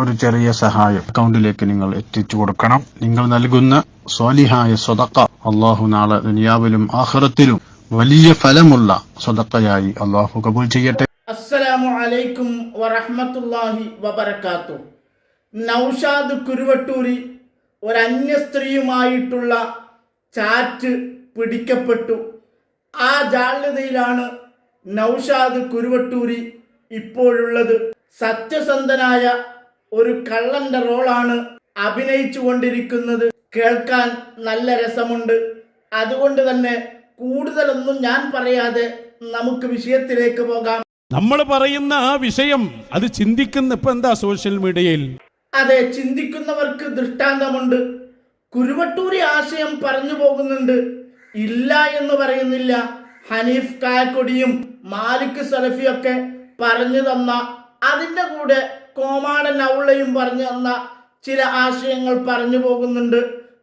ഒരു ചെറിയ സഹായം. അക്കൗണ്ടിലേക്ക് നിങ്ങൾ എത്തിച്ചു കൊടുക്കണം. നിങ്ങൾ നൽകുന്ന സ്വാലിഹായ സ്വതക്ക അള്ളാഹു നാളെ ദുനിയാവിലും ആഹ്റത്തിലും വലിയ ഫലമുള്ള സ്വതക്കയായി അള്ളാഹു കബൂൽ ചെയ്യട്ടെ. അസ്സലാമു അലൈക്കും വറഹ്മത്തുള്ളാഹി വബർക്കാത്തു നൗഷാദ് കുരുവട്ടൂരി ഒരു അന്യ സ്ത്രീയുമായിട്ടുള്ള ചാറ്റ് പിടിക്കപ്പെട്ടു. ആ ജാള്യതയിലാണ് നൌഷാദ് കുരുവട്ടൂരി ഇപ്പോഴുള്ളത്. സത്യസന്ധനായ ഒരു കള്ളന്റെ റോളാണ് അഭിനയിച്ചു കൊണ്ടിരിക്കുന്നത്. കേൾക്കാൻ നല്ല രസമുണ്ട്. അതുകൊണ്ട് തന്നെ കൂടുതലൊന്നും ഞാൻ പറയാതെ നമുക്ക് വിഷയത്തിലേക്ക് പോകാം. നമ്മൾ പറയുന്ന ആ വിഷയം അത് ചിന്തിക്കുന്ന ഇപ്പൊ എന്താ സോഷ്യൽ മീഡിയയിൽ അതെ ചിന്തിക്കുന്നവർക്ക് ദൃഷ്ടാന്തമുണ്ട്. കുരുവട്ടൂരി ആശയം പറഞ്ഞു പോകുന്നുണ്ട്. ഇല്ല എന്ന് പറയുന്നില്ല. ഹനീഫ് കായക്കൊടിയും മാലിക് സലഫിയൊക്കെ പറഞ്ഞു തന്ന അതിന്റെ കൂടെ കോമാടൻ ഔളയും പറഞ്ഞു തന്ന ചില ആശയങ്ങൾ പറഞ്ഞു പോകുന്നുണ്ട്.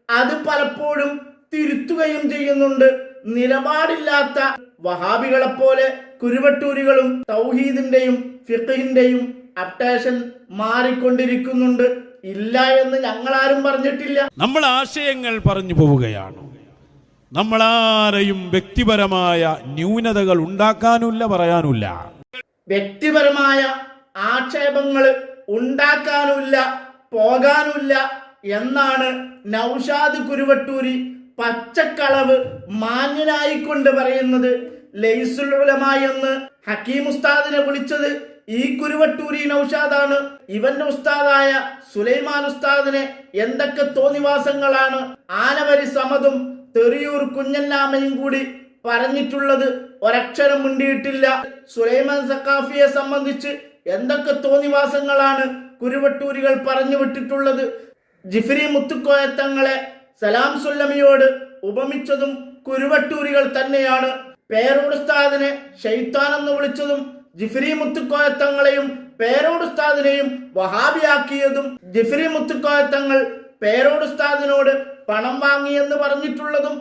അത് പലപ്പോഴും തിരുത്തുകയും ചെയ്യുന്നുണ്ട്. നിലപാടില്ലാത്ത വഹാബികളെ പോലെ കുരുവട്ടൂരികളും തൗഹീദിന്റെയും ഫിഖഹിന്റെയും അപ്ഡേഷൻ മാറിക്കൊണ്ടിരിക്കുന്നുണ്ട്. ഇല്ല എന്ന് ഞങ്ങളാരും പറഞ്ഞിട്ടില്ല. നമ്മൾ ആശയങ്ങൾ പറഞ്ഞു പോവുകയാണ്. നമ്മളാരെയും വ്യക്തിപരമായ ന്യൂനതകൾ ഉണ്ടാക്കാനുമില്ല പറയാനുമില്ല. വ്യക്തിപരമായ ആക്ഷേപങ്ങൾ ഉണ്ടാക്കാനുമില്ല പോകാനുമില്ല എന്നാണ് നൗഷാദ് കുരുവട്ടൂരി പച്ചക്കളവ് മാന്യനായിക്കൊണ്ട് പറയുന്നത്. ലൈസുൽ എന്ന് ഹക്കീം ഉസ്താദിനെ വിളിച്ചത് ഈ കുരുവട്ടൂരി നൗഷാദാണ്. ഇവന്റെ ഉസ്താദായ സുലൈമാൻ ഉസ്താദിനെ എന്തൊക്കെ തോന്നിവാസങ്ങളാണ് ആനവരി സമതും തെറിയൂർ കുഞ്ഞല്ലാമയും കൂടി പറഞ്ഞിട്ടുള്ളത് ഒരക്ഷരം മുണ്ടിയിട്ടില്ല. സുലൈമാൻ സക്കാഫിയെ സംബന്ധിച്ച് എന്തൊക്കെ തോന്നിവാസങ്ങളാണ് കുരുവട്ടൂരികൾ പറഞ്ഞു വിട്ടിട്ടുള്ളത്? ജിഫ്രി മുത്തുക്കോയത്തങ്ങളെ സലാം സുല്ലമിയോട് ഉപമിച്ചതും കുരുവട്ടൂരികൾ തന്നെയാണ്. പേരോടുസ്താദിനെ ഷെയ്ത്താൻ എന്ന് വിളിച്ചതും ജിഫിരി മുത്തുക്കോയത്തങ്ങളെയും തങ്ങളെയും ഉസ്താദിനെയും വഹാബിയാക്കിയതും ജിഫിരി മുത്തുക്കോയത്തങ്ങൾ തങ്ങൾ ഉസ്താദിനോട് പണം വാങ്ങിയെന്ന് പറഞ്ഞിട്ടുള്ളതും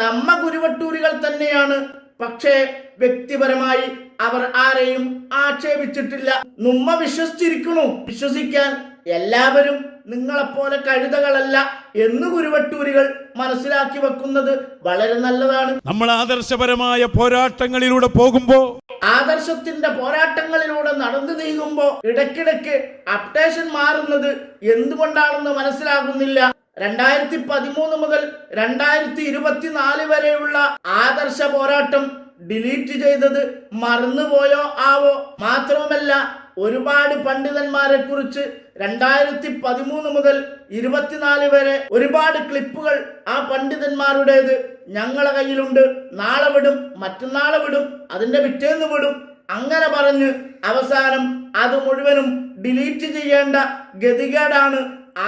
നമ്മ കുരുവട്ടൂരികൾ തന്നെയാണ്. പക്ഷേ വ്യക്തിപരമായി അവർ ആരെയും ആക്ഷേപിച്ചിട്ടില്ല. നമ്മ വിശ്വസിച്ചിരിക്കണു വിശ്വസിക്കാൻ എല്ലാവരും നിങ്ങളെപ്പോലെ കഴുതകളല്ല എന്ന് കുരുവട്ടൂരികൾ മനസ്സിലാക്കി വെക്കുന്നത് വളരെ നല്ലതാണ്. നമ്മൾ ആദർശപരമായ പോരാട്ടങ്ങളിലൂടെ പോകുമ്പോ ആദർശത്തിന്റെ പോരാട്ടങ്ങളിലൂടെ നടന്നു നീങ്ങുമ്പോ ഇടയ്ക്കിടയ്ക്ക് അപ്ഡേഷൻ മാറുന്നത് എന്തുകൊണ്ടാണെന്ന് മനസ്സിലാകുന്നില്ല. രണ്ടായിരത്തി പതിമൂന്ന് മുതൽ രണ്ടായിരത്തി ഇരുപത്തിനാല് വരെയുള്ള ആദർശ പോരാട്ടം ഡിലീറ്റ് ചെയ്തത് മറന്നുപോയോ ആവോ? മാത്രവുമല്ല ഒരുപാട് പണ്ഡിതന്മാരെ കുറിച്ച് രണ്ടായിരത്തി പതിമൂന്ന് മുതൽ ഇരുപത്തിനാല് വരെ ഒരുപാട് ക്ലിപ്പുകൾ ആ പണ്ഡിതന്മാരുടേത് ഞങ്ങളെ കയ്യിലുണ്ട്. നാളെ വിടും മറ്റന്നാളെ വിടും അതിന്റെ പിറ്റേന്ന് വിടും. അങ്ങനെ പറഞ്ഞ് അവസാനം അത് മുഴുവനും ഡിലീറ്റ് ചെയ്യേണ്ട ഗതികേടാണ്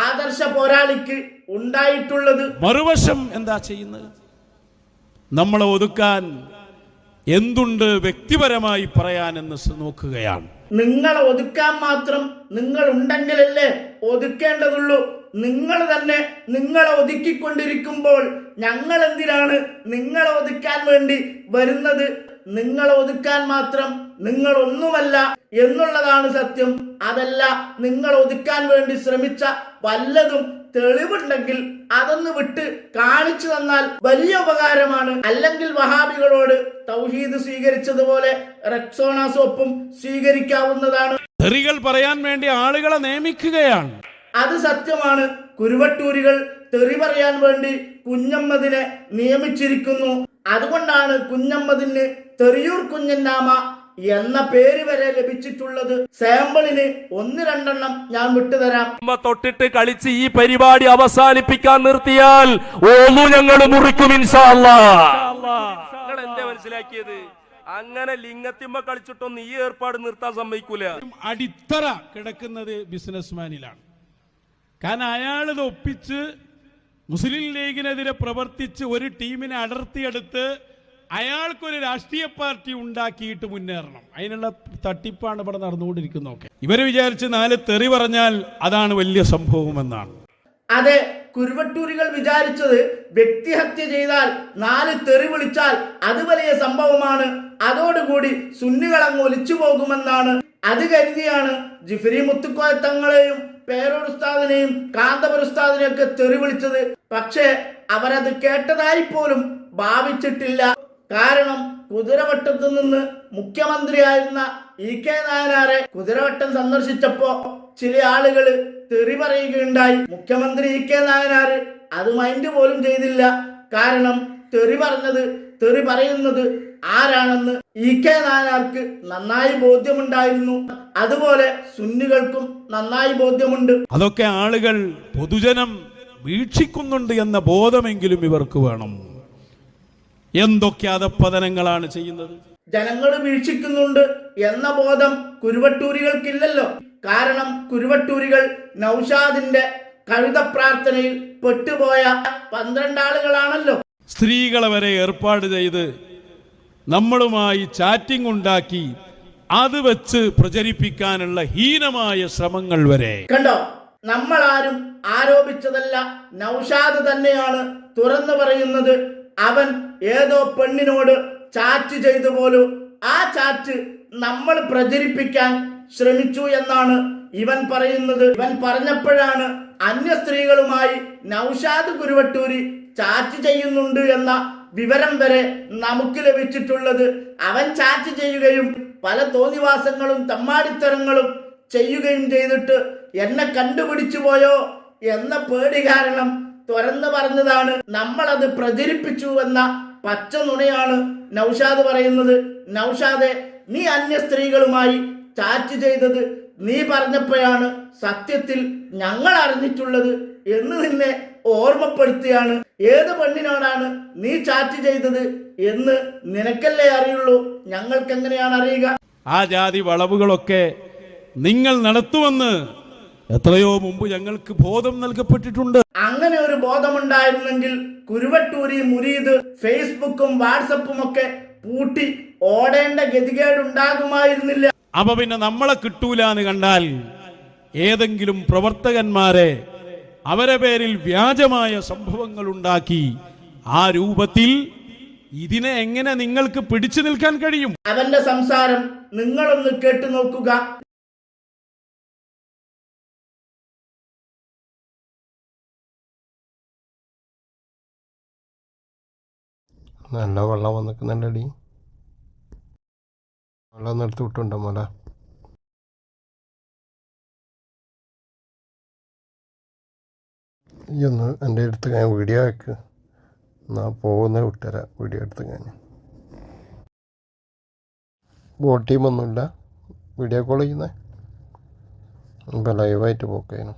ആദർശ പോരാളിക്ക് ഉണ്ടായിട്ടുള്ളത്. മറുവശം എന്താ ചെയ്യുന്നത്? നമ്മളെ ഒതുക്കാൻ എന്തുണ്ട് വ്യക്തിപരമായി പറയാനെന്ന് നോക്കുകയാണ്. നിങ്ങൾ ഒതുക്കാൻ മാത്രം നിങ്ങൾ ഉണ്ടെങ്കിലല്ലേ ഒതുക്കേണ്ടതുള്ളൂ. നിങ്ങൾ തന്നെ നിങ്ങളെ ഒതുക്കിക്കൊണ്ടിരിക്കുമ്പോൾ ഞങ്ങൾ എന്തിനാണ് നിങ്ങളെ ഒതുക്കാൻ വേണ്ടി വരുന്നത്? നിങ്ങൾ ഒതുക്കാൻ മാത്രം നിങ്ങൾ ഒന്നുമല്ല എന്നുള്ളതാണ് സത്യം. അതല്ല നിങ്ങൾ ഒതുക്കാൻ വേണ്ടി ശ്രമിച്ച വല്ലതും തെളിവുണ്ടെങ്കിൽ അതൊന്ന് വിട്ട് കാണിച്ചു തന്നാൽ വലിയ ഉപകാരമാണ്. അല്ലെങ്കിൽ വഹാബികളോട് തൗഹീദ് സ്വീകരിച്ചതുപോലെ റെക്സോണ സോപ്പും സ്വീകരിക്കാവുന്നതാണ്. തെറികൾ പറയാൻ വേണ്ടി ആളുകളെ നിയമിക്കുകയാണ്. അത് സത്യമാണ്. കുരുവട്ടൂരികൾ തെറി പറയാൻ വേണ്ടി കുഞ്ഞമ്മദിനെ നിയമിച്ചിരിക്കുന്നു. അതുകൊണ്ടാണ് കുഞ്ഞമ്മദിന് തെറിയൂർ കുഞ്ഞന്നാമ എന്ന പേര് വരെ ലഭിച്ചിട്ടുള്ളത് സാമ്പിളിന് ഒന്ന് രണ്ടെണ്ണം ഞാൻ വിട്ടുതരാം. തൊട്ടിട്ട് കളിച്ച് ഈ പരിപാടി അവസാനിപ്പിക്കാൻ നിർത്തിയാൽ ഓന്നു ഞങ്ങൾ മുറിക്കും എന്താ മനസ്സിലാക്കിയത്? അങ്ങനെ ലിംഗത്തിമ്മ കളിച്ചിട്ടൊന്നും ഈ ഏർപ്പാട് നിർത്താൻ സമ്മതിക്കൂല. അടിത്തറ കിടക്കുന്നത് ബിസിനസ്മാനിലാണ്. കാരണം അയാളിത് ഒപ്പിച്ച് മുസ്ലിം ലീഗിനെതിരെ പ്രവർത്തിച്ച് ഒരു ടീമിനെ അടർത്തിയെടുത്ത് അയാൾക്കൊരു രാഷ്ട്രീയ പാർട്ടി ഉണ്ടാക്കിയിട്ട് മുന്നേറണം. അതിനുള്ള തട്ടിപ്പാണ് ഇവിടെ നടന്നുകൊണ്ടിരിക്കുന്നതൊക്കെ. ഇവർ വിചാരിച്ച് നാല് തെറി പറഞ്ഞാൽ അതാണ് വലിയ സംഭവമെന്നാണ്. അതെ കുരുവട്ടൂരികൾ വിചാരിച്ചത് വ്യക്തിഹത്യ ചെയ്താൽ നാല് തെറി വിളിച്ചാൽ അത് വലിയ സംഭവമാണ്. അതോടുകൂടി സുന്നികൾ അങ്ങ് ഒലിച്ചു പോകുമെന്നാണ്. അത് കരുതിയാണ് ജിഫരി മുത്തുക്കോയ തങ്ങളെയും പേരോട് ഉസ്താദിനെയും കാന്തപുര തെറി വിളിച്ചത്. പക്ഷേ അവരത് കേട്ടതായി പോലും ഭാവിച്ചിട്ടില്ല. കാരണം കുതിരവട്ടത്തു നിന്ന് മുഖ്യമന്ത്രിയായിരുന്ന ഇ കെ നായനാരെ കുതിരവട്ടം സന്ദർശിച്ചപ്പോ ചില ആളുകൾ തെറി പറയുകയുണ്ടായി. മുഖ്യമന്ത്രി ഇ കെ നായനാര് അത് മൈൻഡ് പോലും ചെയ്തില്ല. കാരണം തെറി പറഞ്ഞത് തെറി പറയുന്നത് ആരാണെന്ന് ഇ കെ നായനാർക്ക് നന്നായി ബോധ്യമുണ്ടായിരുന്നു. അതുപോലെ സുന്നികൾക്കും നന്നായി ബോധ്യമുണ്ട്. അതൊക്കെ ആളുകൾ പൊതുജനം വീക്ഷിക്കുന്നുണ്ട് എന്ന ബോധമെങ്കിലും ഇവർക്ക് വേണം. എന്തൊക്കെ അധപ്പതനങ്ങളാണ് ചെയ്യുന്നത്? ജനങ്ങൾ വീക്ഷിക്കുന്നുണ്ട് എന്ന ബോധം കുരുവട്ടൂരികൾക്കില്ലല്ലോ. കാരണം കുരുവട്ടൂരികൾ നൗഷാദിന്റെ കവിത പ്രാർത്ഥനയിൽ പെട്ടുപോയ പന്ത്രണ്ടാളുകളാണല്ലോ സ്ത്രീകളെ വരെ ഏർപ്പാട് ചെയ്ത് നമ്മളുമായി ചാറ്റിംഗ് ഉണ്ടാക്കി അത് വെച്ച് പ്രചരിപ്പിക്കാനുള്ള ഹീനമായ ശ്രമങ്ങൾ വരെ. കണ്ടോ? നമ്മൾ ആരും ആരോപിച്ചതല്ല. നൗഷാദ് തന്നെയാണ് തുറന്നു പറയുന്നത്. അവൻ ഏതോ പെണ്ണിനോട് ചാറ്റ് ചെയ്തു പോലും ആ ചാറ്റ് നമ്മൾ പ്രചരിപ്പിക്കാൻ ശ്രമിച്ചു എന്നാണ് ഇവൻ പറയുന്നത്. ഇവൻ പറഞ്ഞപ്പോഴാണ് അന്യ സ്ത്രീകളുമായി നൗഷാദ് കുരുവട്ടൂരി ചാറ്റ് ചെയ്യുന്നുണ്ട് എന്ന വിവരം വരെ നമുക്ക് ലഭിച്ചിട്ടുള്ളത്. അവൻ ചാറ്റ് ചെയ്യുകയും പല തോന്നിവാസങ്ങളും തമ്മാടിത്തരങ്ങളും ചെയ്യുകയും ചെയ്തിട്ട് എന്നെ കണ്ടുപിടിച്ചു പോയോ എന്ന പേടി കാരണം തുറന്നു പറഞ്ഞതാണ്. നമ്മളത് പ്രചരിപ്പിച്ചു എന്ന പച്ച നുണയാണ് നൗഷാദ് പറയുന്നത്. നൗഷാദെ നീ അന്യ സ്ത്രീകളുമായി ചാറ്റ് ചെയ്തത് നീ പറഞ്ഞപ്പോഴാണ് സത്യത്തിൽ ഞങ്ങൾ അറിഞ്ഞിട്ടുള്ളത് എന്ന് നിന്നെ ഓർമ്മപ്പെടുത്തിയാണ്. ഏത് പെണ്ണിനോടാണ് നീ ചാറ്റ് ചെയ്തത് എന്ന് നിനക്കല്ലേ അറിയുള്ളൂ. ഞങ്ങൾക്ക് എങ്ങനെയാണ് അറിയുക? ആ ജാതി വളവുകളൊക്കെ നിങ്ങൾ നടത്തുമെന്ന് എത്രയോ മുമ്പ് ഞങ്ങൾക്ക് ബോധം നൽകപ്പെട്ടിട്ടുണ്ട്. അങ്ങനെ ഒരു ബോധമുണ്ടായിരുന്നെങ്കിൽ കുരുവട്ടൂരി മുരീദ് ഫേസ്ബുക്കും വാട്സപ്പും ഒക്കെ പൂട്ടി ഓടേണ്ട ഗതികേടുണ്ടാകുമായിരുന്നില്ല. അപ്പൊ പിന്നെ നമ്മളെ കിട്ടൂല എന്ന് കണ്ടാൽ ഏതെങ്കിലും പ്രവർത്തകന്മാരെ അവരെ പേരിൽ വ്യാജമായ സംഭവങ്ങൾ ഉണ്ടാക്കി ആ രൂപത്തിൽ ഇതിനെ എങ്ങനെ നിങ്ങൾക്ക് പിടിച്ചു നിൽക്കാൻ കഴിയും? അവന്റെ സംസാരം നിങ്ങളൊന്ന് കേട്ടു നോക്കുക. നല്ല വെള്ളം വന്നിക്കുന്നുണ്ടടി. വെള്ളം ഒന്ന് എടുത്ത് വിട്ടുണ്ടോ മോല ഈ ഒന്ന് എന്റെ അടുത്ത് ഞാൻ വീഡിയോ വെക്ക് എന്നാൽ പോകുന്ന വിട്ടുതരാം വീഡിയോ എടുത്ത് ഞാൻ. ബോട്ടിയും ഒന്നുമില്ല. വീഡിയോ കോൾ ചെയ്യുന്നേ. ഇപ്പം ലൈവായിട്ട് പോക്കേനു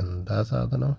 എന്താ സാധനം?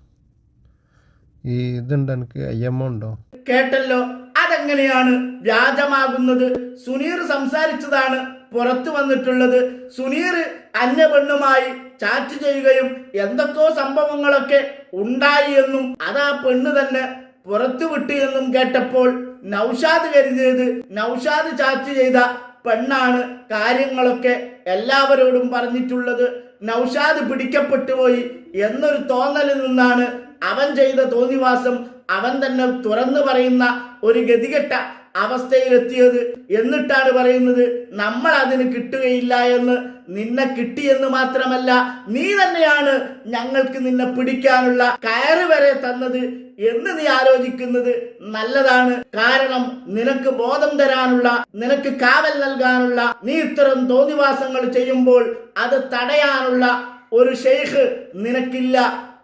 ഈ ഇതുണ്ട് എനിക്ക് ഐ എം ഉണ്ടോ? കേട്ടല്ലോ. അതെങ്ങനെയാണ് വ്യാജമാകുന്നത്? സുനീർ സംസാരിച്ചതാണ് പുറത്തു വന്നിട്ടുള്ളത്. സുനീർ അന്യ പെണ്ണുമായി ചാറ്റ് ചെയ്യുകയും എന്തൊക്കെയോ സംഭവങ്ങളൊക്കെ ഉണ്ടായി എന്നും അത് പെണ്ണ് തന്നെ പുറത്തു വിട്ടു എന്നും കേട്ടപ്പോൾ നൗഷാദ് കരുതിയത് നൗഷാദ് ചാറ്റ് ചെയ്ത പെണ്ണാണ് കാര്യങ്ങളൊക്കെ എല്ലാവരോടും പറഞ്ഞിട്ടുള്ളത്. നൗഷാദ് പിടിക്കപ്പെട്ടു പോയി എന്നൊരു തോന്നലിൽ നിന്നാണ് അവൻ ചെയ്ത തോന്നിവാസം അവൻ തന്നെ തുറന്നു പറയുന്ന ഒരു ഗതികെട്ട അവസ്ഥയിലെത്തിയത് എന്നിട്ടാണ് പറയുന്നത് നമ്മൾ അതിന് കിട്ടുകയില്ല എന്ന് നിന്നെ കിട്ടിയെന്ന് മാത്രമല്ല നീ തന്നെയാണ് ഞങ്ങൾക്ക് നിന്നെ പിടിക്കാനുള്ള കയറ് വരെ തന്നത് എന്ന് നീ ആലോചിക്കുന്നത് നല്ലതാണ്. കാരണം നിനക്ക് ബോധം തരാനുള്ള നിനക്ക് കാവൽ നൽകാനുള്ള നീ ഇത്തരം തോന്നിവാസങ്ങൾ ചെയ്യുമ്പോൾ അത് തടയാനുള്ള ഒരു ഷെയ്ഖ് നിനക്കില്ല.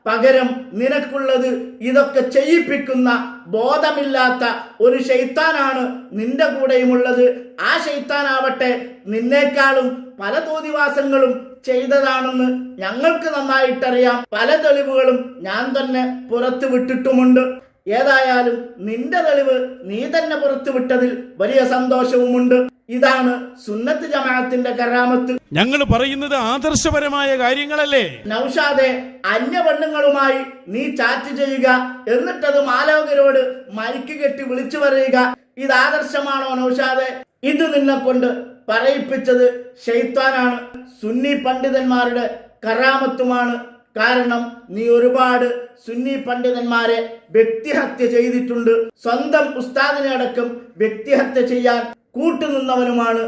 പകരം നിനക്കുള്ളത് ഇതൊക്കെ ചെയ്യിപ്പിക്കുന്ന ബോധമില്ലാത്ത ഒരു ശൈത്താനാണ് നിന്റെ കൂടെയുമുള്ളത്. ആ ശൈത്താനാവട്ടെ നിന്നേക്കാളും പല തോതിവാസങ്ങളും ചെയ്തതാണെന്ന് ഞങ്ങൾക്ക് നന്നായിട്ടറിയാം. പല തെളിവുകളും ഞാൻ തന്നെ പുറത്തു വിട്ടിട്ടുമുണ്ട്. ഏതായാലും നിന്റെ തെളിവ് നീ തന്നെ പുറത്തുവിട്ടതിൽ വലിയ സന്തോഷവുമുണ്ട്. ഇതാണ് സുന്നത്ത് ജമാഅത്തിന്റെ കരാമത്ത്. ഞങ്ങൾ പറയുന്നത് ആദർശപരമായ കാര്യങ്ങളല്ലേ? നൗഷാദെ അന്യ പെണ്ണുങ്ങളുമായി നീ ചാറ്റ് ചെയ്യുക എന്നിട്ടത് മാലോകരോട് മൈക്ക് കെട്ടി വിളിച്ചു പറയുക. ഇത് ആദർശമാണോ നൗഷാദെ? ഇത് നിന്നെ കൊണ്ട് പറയിപ്പിച്ചത് ഷെയ്ത്താനാണ് സുന്നി പണ്ഡിതന്മാരുടെ കറാമത്തുമാണ് കാരണം നീ ഒരുപാട് സുന്നി പണ്ഡിതന്മാരെ വ്യക്തിഹത്യ ചെയ്തിട്ടുണ്ട്. സ്വന്തം ഉസ്താദിനെ അടക്കം വ്യക്തിഹത്യ ചെയ്യാൻ കൂട്ടുനിന്നവനുമാണ്.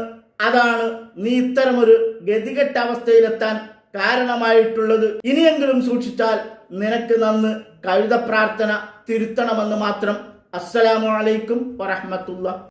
അതാണ് നീ ഇത്തരമൊരു ഗതികെട്ട അവസ്ഥയിലെത്താൻ കാരണമായിട്ടുള്ളത്. ഇനിയെങ്കിലും സൂക്ഷിച്ചാൽ നിനക്ക് നന്ന് കഴുത പ്രാർത്ഥന തിരുത്തണമെന്ന് മാത്രം. അസ്സലാമലൈക്കും അലൈക്കും വറഹ്മത്തുള്ളാഹി.